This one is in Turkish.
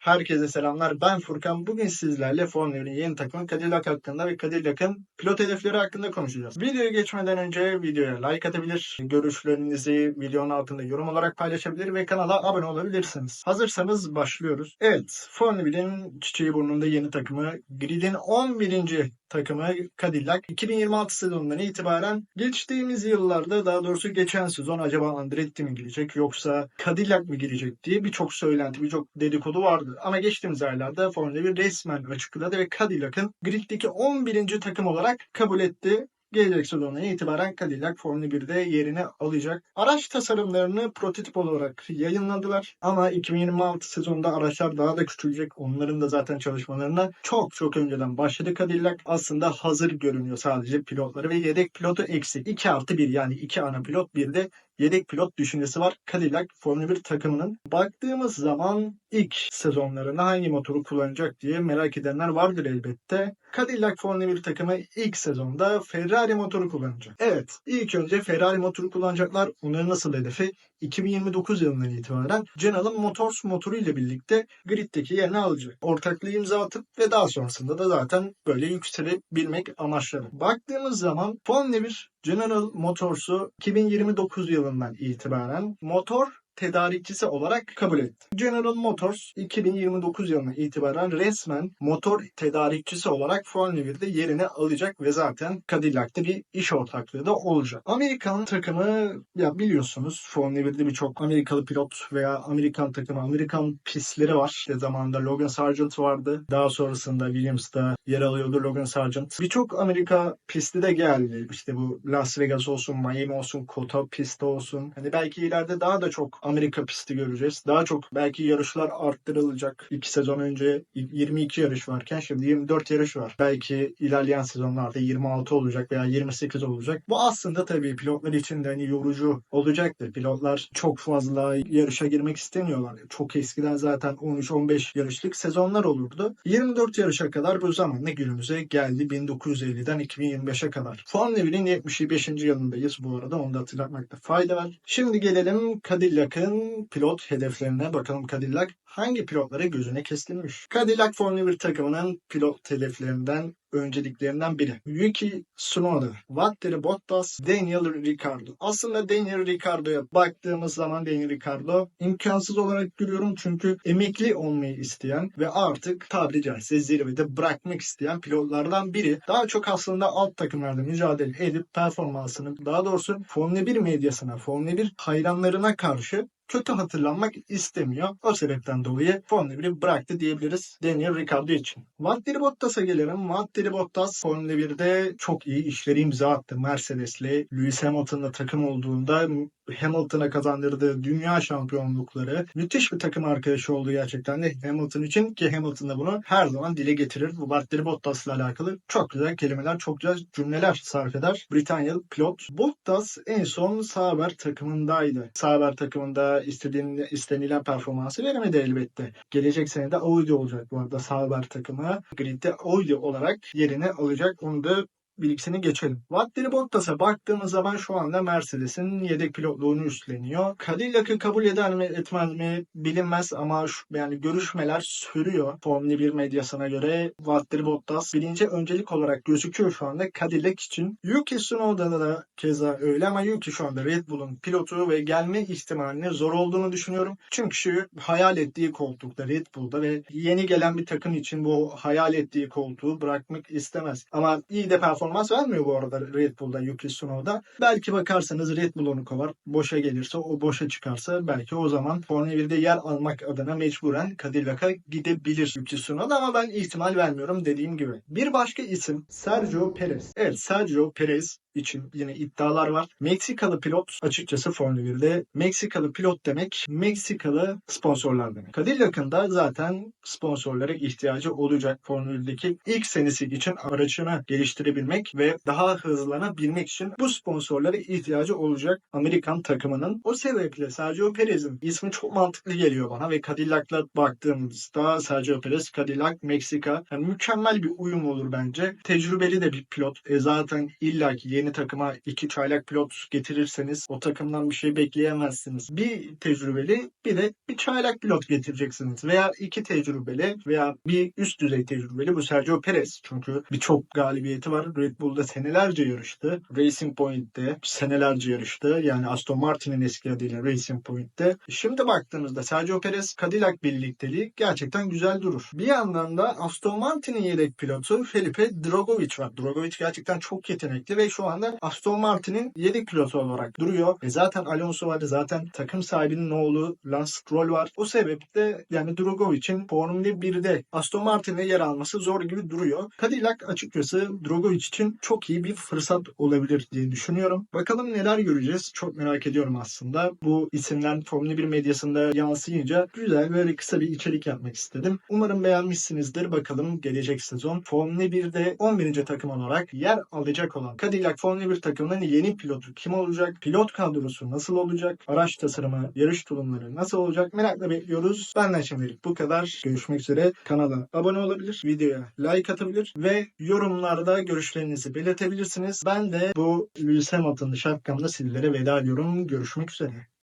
Herkese selamlar. Ben Furkan. Bugün sizlerle Formula 1'in yeni takımı Cadillac hakkında ve Cadillac'ın pilot hedefleri hakkında konuşacağız. Videoya geçmeden önce videoya like atabilir, görüşlerinizi videonun altında yorum olarak paylaşabilir ve kanala abone olabilirsiniz. Hazırsanız başlıyoruz. Evet, Formula 1'in çiçeği burnunda yeni takımı Grid'in 11. takımı Cadillac 2026 sezonundan itibaren geçtiğimiz yıllarda daha doğrusu geçen sezon acaba Andretti mi girecek yoksa Cadillac mi girecek diye birçok söylenti, birçok dedikodu vardı. Ama geçtiğimiz aylarda Formula 1 resmen açıkladı ve Cadillac'ın griddeki 11. takım olarak kabul etti. Gelecek sezondan itibaren Cadillac Formula 1'de yerini alacak. Araç tasarımlarını prototip olarak yayınladılar. Ama 2026 sezonunda araçlar daha da küçülecek. Onların da zaten çalışmalarına çok çok önceden başladı Cadillac. Aslında hazır görünüyor sadece pilotları ve yedek pilotu eksik. 2 artı 1 yani 2 ana pilot bir de yedek pilot düşüncesi var Cadillac Formula 1 takımının. Baktığımız zaman ilk sezonlarında hangi motoru kullanacak diye merak edenler vardır elbette. Cadillac Formula 1 takımı ilk sezonda Ferrari motoru kullanacak. Evet, ilk önce Ferrari motoru kullanacaklar. Onların nasıl hedefi? 2029 yılından itibaren General Motors motoru ile birlikte griddeki yerini alacak. Ortaklığı imza atıp ve daha sonrasında da zaten böyle yükselebilmek amaçları. Baktığımız zaman Formula 1 General Motors'u 2029 yılından itibaren motor tedarikçisi olarak kabul etti. General Motors 2029 yılına itibaren resmen motor tedarikçisi olarak Formula 1'de yerini alacak ve zaten Cadillac'ta bir iş ortaklığı da olacak. Amerikan takımı ya biliyorsunuz Formula 1'de birçok Amerikalı pilot veya Amerikan takımı, Amerikan pistleri var. İşte zamanında Logan Sargent vardı. Daha sonrasında Williams'da yer alıyordu Logan Sargent. Birçok Amerika pisti de geldi. İşte bu Las Vegas olsun, Miami olsun, Kota pisti olsun. Hani belki ileride daha da çok Amerika pisti göreceğiz. Daha çok belki yarışlar arttırılacak. İki sezon önce 22 yarış varken şimdi 24 yarış var. Belki ilerleyen sezonlarda 26 olacak veya 28 olacak. Bu aslında tabii pilotlar için de hani yorucu olacaktır. Pilotlar çok fazla yarışa girmek istemiyorlar. Çok eskiden zaten 13-15 yarışlık sezonlar olurdu. 24 yarışa kadar bu zamanla günümüze geldi 1950'den 2025'e kadar. Formula 1'in 75. yılındayız bu arada onu da hatırlatmakta fayda var. Şimdi gelelim Cadillac'ın pilot hedeflerine bakalım Cadillac hangi pilotlara gözüne kestirmiş. Cadillac Formula 1 takımının pilot hedeflerinden önceliklerinden biri. Yuki Tsunoda, Valtteri Bottas, Daniel Ricciardo. Aslında Daniel Ricciardo'ya baktığımız zaman Daniel Ricciardo imkansız olarak görüyorum çünkü emekli olmayı isteyen ve artık tabiri caizse zirvede bırakmak isteyen pilotlardan biri. Daha çok aslında alt takımlarda mücadele edip performansını daha doğrusu Formula 1 medyasına, Formula 1 hayranlarına karşı kötü hatırlanmak istemiyor. O sebepten dolayı Formula 1'i bıraktı diyebiliriz Daniel Ricciardo için. Valtteri Bottas'a gelelim. Valtteri Bottas Formula 1'de çok iyi işleri imza attı. Mercedes'le Lewis Hamilton'la takım olduğunda Hamilton'a kazandırdığı dünya şampiyonlukları müthiş bir takım arkadaşı oldu gerçekten de Hamilton için ki Hamilton da bunu her zaman dile getirir. Bu Valtteri Bottas'la alakalı çok güzel kelimeler, çok güzel cümleler sarf eder. Britanyalı pilot. Bottas en son Sauber takımındaydı. Sauber takımında istediğin, istenilen performansı veremedi elbette. Gelecek sene de Audi olacak bu arada Sauber takımı. Grid'de Audi olarak yerini alacak. Onu da bir ikisini geçelim. Valtteri Bottas'a baktığımız zaman şu anda Mercedes'in yedek pilotluğunu üstleniyor. Cadillac'ı kabul eder mi etmez mi bilinmez ama şu, yani görüşmeler sürüyor. Formula 1 medyasına göre Valtteri Bottas birinci öncelik olarak gözüküyor şu anda Cadillac için. Yuki Tsunoda'da da keza öyle ama Yuki şu anda Red Bull'un pilotu ve gelme ihtimalinin zor olduğunu düşünüyorum. Çünkü hayal ettiği koltukta Red Bull'da ve yeni gelen bir takım için bu hayal ettiği koltuğu bırakmak istemez. Ama iyi de performans vermiyor bu arada Red Bull'da Yuki Tsunoda. Belki bakarsanız Red Bull onu kovar. Boşa gelirse o boşa çıkarsa belki o zaman Formula 1'de yer almak adına mecburen Cadillac'a gidebilir Yuki Tsunoda ama ben ihtimal vermiyorum dediğim gibi. Bir başka isim Sergio Perez. Evet Sergio Perez için yine iddialar var. Meksikalı pilot açıkçası Formula 1'de Meksikalı pilot demek Meksikalı sponsorlar demek. Cadillac'ın da zaten sponsorlara ihtiyacı olacak Formula 1'deki ilk senesi için aracını geliştirebilmek ve daha hızlanabilmek için bu sponsorlara ihtiyacı olacak Amerikan takımının. O sebeple Sergio Perez'in ismi çok mantıklı geliyor bana ve Cadillac'la baktığımızda Sergio Perez, Cadillac, Meksika yani mükemmel bir uyum olur bence. Tecrübeli de bir pilot. E zaten illaki yeni takıma iki çaylak pilot getirirseniz o takımdan bir şey bekleyemezsiniz. Bir tecrübeli bir de bir çaylak pilot getireceksiniz. Veya iki tecrübeli veya bir üst düzey tecrübeli bu Sergio Perez. Çünkü birçok galibiyeti var. Red Bull'da senelerce yarıştı. Racing Point'te senelerce yarıştı. Yani Aston Martin'in eski adıyla Racing Point'te. Şimdi baktığımızda Sergio Perez Cadillac birlikteliği gerçekten güzel durur. Bir yandan da Aston Martin'in yedek pilotu Felipe Drogovic var. Drogovic gerçekten çok yetenekli ve şu anda Aston Martin'in yedek pilotu olarak duruyor. E zaten Alonso vardı. Zaten takım sahibinin oğlu Lance Stroll var. O sebeple yani Drogovic'in Formula 1'de Aston Martin'e yer alması zor gibi duruyor. Cadillac açıkçası Drogovic için çok iyi bir fırsat olabilir diye düşünüyorum. Bakalım neler göreceğiz. Çok merak ediyorum aslında. Bu isimler Formula 1 medyasında yansıyınca güzel böyle kısa bir içerik yapmak istedim. Umarım beğenmişsinizdir. Bakalım gelecek sezon Formula 1'de 11. takım olarak yer alacak olan Cadillac Formula 1 takımının yeni pilotu kim olacak? Pilot kadrosu nasıl olacak? Araç tasarımı, yarış tulumları nasıl olacak? Merakla bekliyoruz. Benden şimdilik bu kadar. Görüşmek üzere. Kanala abone olabilir, videoya like atabilir ve yorumlarda görüşlerinizi belirtebilirsiniz. Ben de bu Lewis Hamilton'lı şapkamda sizlere veda ediyorum. Görüşmek üzere.